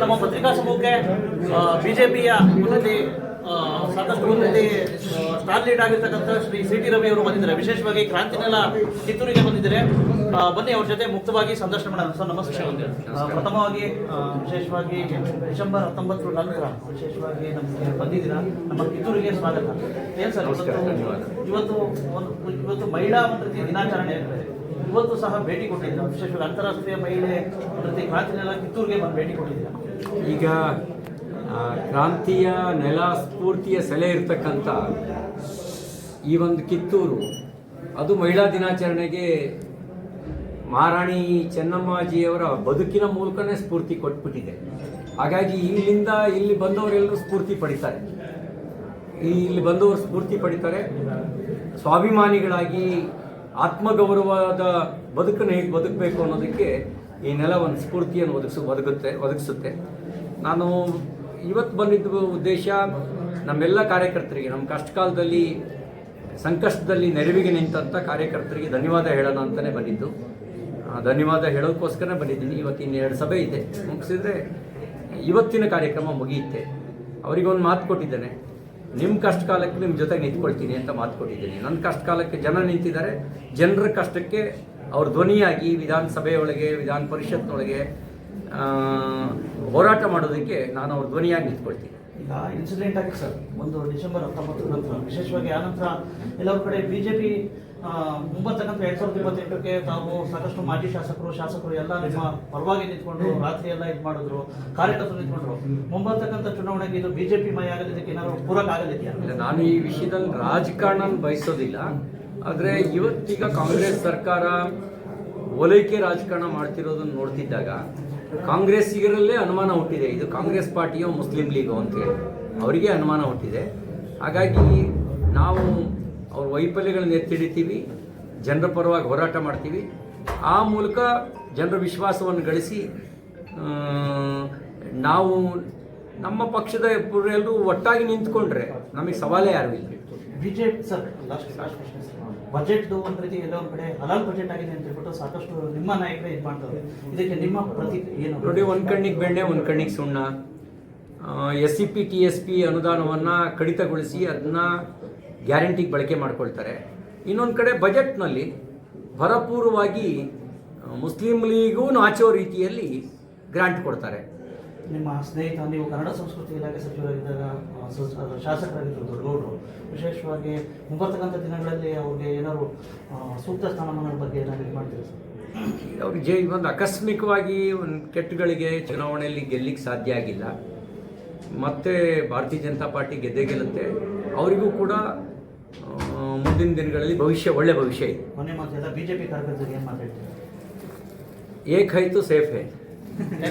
ನಮ್ಮ ಪತ್ರಿಕಾ ಸಮೂಹಕ್ಕೆ ಬಿಜೆಪಿಯ ಮುನ್ನಲ್ಲಿ ಸಾಕಷ್ಟು ಆ, ಸ್ಟಾರ್ ಲೀಡ್ ಆಗಿರ್ತಕ್ಕಂಥ ಶ್ರೀ ಸಿ ಟಿ ರವಿ ಅವರು ಬಂದಿದ್ದಾರೆ. ವಿಶೇಷವಾಗಿ ಕ್ರಾಂತಿನೆಲ್ಲ ಕಿತ್ತೂರಿಗೆ ಬಂದಿದ್ದಾರೆ. ಬನ್ನಿ ಅವ್ರ ಜೊತೆ ಮುಕ್ತವಾಗಿ ಸಂದರ್ಶನ ಮಾಡೋಣ. ಸರ್ ನಮಸ್ಕಾರ. ಪ್ರಥಮವಾಗಿ ವಿಶೇಷವಾಗಿ ಡಿಸೆಂಬರ್ ಹತ್ತೊಂಬತ್ತು ನಂತರ ವಿಶೇಷವಾಗಿ ನಮಗೆ ಬಂದಿದ್ದೀರಾ. ನಮ್ಮ ಕಿತ್ತೂರಿಗೆ ಸ್ವಾಗತ. ಏನು ಸರ್ ಇವತ್ತು ಇವತ್ತು ಒಂದು ಇವತ್ತು ಮಹಿಳಾ ಮಂತ್ರಿ ದಿನಾಚರಣೆ. ಇವತ್ತು ಸಹ ಭೇಟಿ ಕೊಟ್ಟಿದ್ದೀರಾ. ವಿಶೇಷವಾಗಿ ಅಂತಾರಾಷ್ಟ್ರೀಯ ಮಹಿಳೆ ಪ್ರತಿ ಕ್ರಾಂತಿನೆಲ್ಲ ಕಿತ್ತೂರಿಗೆ ಬಂದು ಭೇಟಿ ಕೊಟ್ಟಿದ್ದೀರಾ. ಈಗ ಕ್ರಾಂತಿಯ ನೆಲ ಸ್ಫೂರ್ತಿಯ ಸೆಲೆ ಇರ್ತಕ್ಕಂಥ ಈ ಒಂದು ಕಿತ್ತೂರು, ಅದು ಮಹಿಳಾ ದಿನಾಚರಣೆಗೆ ಮಹಾರಾಣಿ ಚೆನ್ನಮ್ಮಾಜಿಯವರ ಬದುಕಿನ ಮೂಲಕನೇ ಸ್ಫೂರ್ತಿ ಕೊಟ್ಬಿಟ್ಟಿದೆ. ಹಾಗಾಗಿ ಇಲ್ಲಿಂದ ಇಲ್ಲಿ ಬಂದವರೆಲ್ಲರೂ ಸ್ಫೂರ್ತಿ ಪಡಿತಾರೆ. ಇಲ್ಲಿ ಬಂದವರು ಸ್ಫೂರ್ತಿ ಪಡಿತಾರೆ. ಸ್ವಾಭಿಮಾನಿಗಳಾಗಿ ಆತ್ಮಗೌರವದ ಬದುಕನ್ನು ಹೇಗೆ ಬದುಕಬೇಕು ಅನ್ನೋದಕ್ಕೆ ಈ ನೆಲ ಒಂದು ಸ್ಫೂರ್ತಿಯನ್ನು ಒದಗಿಸು, ಒದಗುತ್ತೆ, ಒದಗಿಸುತ್ತೆ. ನಾನು ಇವತ್ತು ಬಂದಿದ್ದ ಉದ್ದೇಶ ನಮ್ಮೆಲ್ಲ ಕಾರ್ಯಕರ್ತರಿಗೆ, ನಮ್ಮ ಕಷ್ಟಕಾಲದಲ್ಲಿ ಸಂಕಷ್ಟದಲ್ಲಿ ನೆರವಿಗೆ ನಿಂತಂಥ ಕಾರ್ಯಕರ್ತರಿಗೆ ಧನ್ಯವಾದ ಹೇಳೋಣ ಅಂತಲೇ ಬಂದಿದ್ದು. ಧನ್ಯವಾದ ಹೇಳೋಕ್ಕೋಸ್ಕರನೇ ಬಂದಿದ್ದೀನಿ. ಇವತ್ತಿನ ಎರಡು ಸಭೆ ಇದೆ. ಮುಗಿಸಿದ್ರೆ ಇವತ್ತಿನ ಕಾರ್ಯಕ್ರಮ ಮುಗಿಯುತ್ತೆ. ಅವರಿಗೊಂದು ಮಾತು ಕೊಟ್ಟಿದ್ದೇನೆ. ನಿಮ್ಮ ಕಷ್ಟ ಕಾಲಕ್ಕೆ ನಿಮ್ಮ ಜೊತೆಗೆ ನಿಂತ್ಕೊಳ್ತೀನಿ ಅಂತ ಮಾತು ಕೊಟ್ಟಿದ್ದೀನಿ. ನನ್ನ ಕಷ್ಟ ಕಾಲಕ್ಕೆ ಜನ ನಿಂತಿದ್ದಾರೆ. ಜನರ ಕಷ್ಟಕ್ಕೆ ಅವ್ರ ಧ್ವನಿಯಾಗಿ ವಿಧಾನಸಭೆಯೊಳಗೆ, ವಿಧಾನ ಪರಿಷತ್ನೊಳಗೆ ಹೋರಾಟ ಮಾಡೋದಕ್ಕೆ ನಾನು ಅವ್ರ ಧ್ವನಿಯಾಗಿ ನಿಂತ್ಕೊಳ್ತೀನಿ. ಈಗ ಇನ್ಸಿಡೆಂಟ್ ಆಗಿ ಸರ್, ಒಂದು ಡಿಸೆಂಬರ್ ಹತ್ತೊಂಬತ್ತು ನಂತರ, ವಿಶೇಷವಾಗಿ ಆನಂತರ ಎಲ್ಲರ ಕಡೆ ಬಿ ಜೆ ಪಿ ಮುಂಬರ್ತಕ್ಕಂಥ ಎರಡ್ ಸಾವಿರದ ಇಪ್ಪತ್ತೆಂಟಕ್ಕೆ ತಾವು ಸಾಕಷ್ಟು ಮಾಜಿ ಶಾಸಕರು ಶಾಸಕರು ಎಲ್ಲ ನಿಮ್ಮ ಪರವಾಗಿ ನಿಂತ್ಕೊಂಡು ರಾತ್ರಿ ಎಲ್ಲ ಇದು ಮಾಡಿದ್ರು, ಕಾರ್ಯಕರ್ತರು ನಿಂತ್ಕೊಂಡ್ರು. ಮುಂಬರ್ತಕ್ಕಂಥ ಚುನಾವಣೆಗೆ ಇದು ಬಿಜೆಪಿ ಮಯ ಆಗಲಿದ್ದಕ್ಕೆ ಏನಾದ್ರು ಪೂರಕ ಆಗಲಿದೆಯಾ ನಾನು ಈ ವಿಷಯದಲ್ಲಿ ರಾಜಕಾರಣ ಬಯಸೋದಿಲ್ಲ. ಆದರೆ ಇವತ್ತೀಗ ಕಾಂಗ್ರೆಸ್ ಸರ್ಕಾರ ಓಲೈಕೆ ರಾಜಕಾರಣ ಮಾಡ್ತಿರೋದನ್ನು ನೋಡ್ತಿದ್ದಾಗ ಕಾಂಗ್ರೆಸ್ಸಿಗರಲ್ಲೇ ಅನುಮಾನ ಹುಟ್ಟಿದೆ. ಇದು ಕಾಂಗ್ರೆಸ್ ಪಾರ್ಟಿಯೋ ಮುಸ್ಲಿಂ ಲೀಗೋ ಅಂತೇಳಿ ಅವರಿಗೆ ಅನುಮಾನ ಹುಟ್ಟಿದೆ. ಹಾಗಾಗಿ ನಾವು ಅವ್ರ ವೈಫಲ್ಯಗಳನ್ನ ಎತ್ತಿಡಿತೀವಿ, ಜನರ ಪರವಾಗಿ ಹೋರಾಟ ಮಾಡ್ತೀವಿ. ಆ ಮೂಲಕ ಜನರ ವಿಶ್ವಾಸವನ್ನು ಗಳಿಸಿ ನಾವು ನಮ್ಮ ಪಕ್ಷದ ಎಲ್ಲರೂ ಒಟ್ಟಾಗಿ ನಿಂತ್ಕೊಂಡ್ರೆ ನಮಗೆ ಸವಾಲೇ ಯಾರು ಇಲ್ಲ. ಬಿಜೆಪಿ ಸರ್ ಲಾಸ್ಟ್ ಬಜೆಟ್ ಒಂದು ರೀತಿ ಎಲ್ಲ ಒಂದ್ ಕಡೆ ಹಲಾಲ್ ಬಜೆಟ್ ಆಗಿದೆ ಅಂತ ಹೇಳ್ಬಿಟ್ಟು ಸಾಕಷ್ಟು ನಿಮ್ಮ ನಾಯಕರೇ ಇದು ಮಾಡ್ತಾರೆ. ಇದಕ್ಕೆ ನಿಮ್ಮ ಪ್ರತಿ ಏನು ನೋಡಿ ಒಂದು ಕಣ್ಣಿಗೆ ಬೆಣ್ಣೆ ಒಂದು ಕಣ್ಣಿಗೆ ಸುಣ್ಣ. S C P T S P ಅನುದಾನವನ್ನು ಕಡಿತಗೊಳಿಸಿ ಅದನ್ನ ಗ್ಯಾರಂಟಿಗೆ ಬಳಕೆ ಮಾಡ್ಕೊಳ್ತಾರೆ. ಇನ್ನೊಂದು ಕಡೆ ಬಜೆಟ್ನಲ್ಲಿ ಭರಪೂರ್ವವಾಗಿ ಮುಸ್ಲಿಂ ಲೀಗೂ ನಾಚೋ ರೀತಿಯಲ್ಲಿ ಗ್ರಾಂಟ್ ಕೊಡ್ತಾರೆ. ನಿಮ್ಮ ಸ್ನೇಹಿತ ನೀವು ಕನ್ನಡ ಸಂಸ್ಕೃತಿ ಇಲಾಖೆ ಸಚಿವರಾಗಿದ್ದಾಗ ಶಾಸಕರಾಗಿದ್ದರು ದೊಡ್ಡಗೌಡರು. ವಿಶೇಷವಾಗಿ ಮುಂಬರ್ತಕ್ಕಂಥ ದಿನಗಳಲ್ಲಿ ಅವ್ರಿಗೆ ಏನಾದ್ರು ಸೂಕ್ತ ಸ್ಥಾನಮಾನಗಳ ಬಗ್ಗೆ ಏನಾದರೂ ಇದು ಮಾಡ್ತೀರಾ ಸರ್? ಅವ್ರಿಗೆ ಜೈ ಒಂದು ಆಕಸ್ಮಿಕವಾಗಿ ಒಂದು ಕೆಟ್ಟಗಳಿಗೆ ಚುನಾವಣೆಯಲ್ಲಿ ಗೆಲ್ಲಿಕ್ಕೆ ಸಾಧ್ಯ ಆಗಿಲ್ಲ. ಮತ್ತೆ ಭಾರತೀಯ ಜನತಾ ಪಾರ್ಟಿ ಗೆದ್ದೆ ಗೆಲ್ಲುತ್ತೆ. ಅವರಿಗೂ ಕೂಡ ಮುಂದಿನ ದಿನಗಳಲ್ಲಿ ಭವಿಷ್ಯ ಒಳ್ಳೆ ಭವಿಷ್ಯ ಇದೆ. ಮೊನ್ನೆ ಬಿ ಜೆ ಪಿ ಕಾರ್ಯಕರ್ತರಿಗೆ ಏನು ಮಾತಾಡ್ತೀರಾ ಏಕ್ ಹೈ ತು ಸೇಫ್ ಹೈ.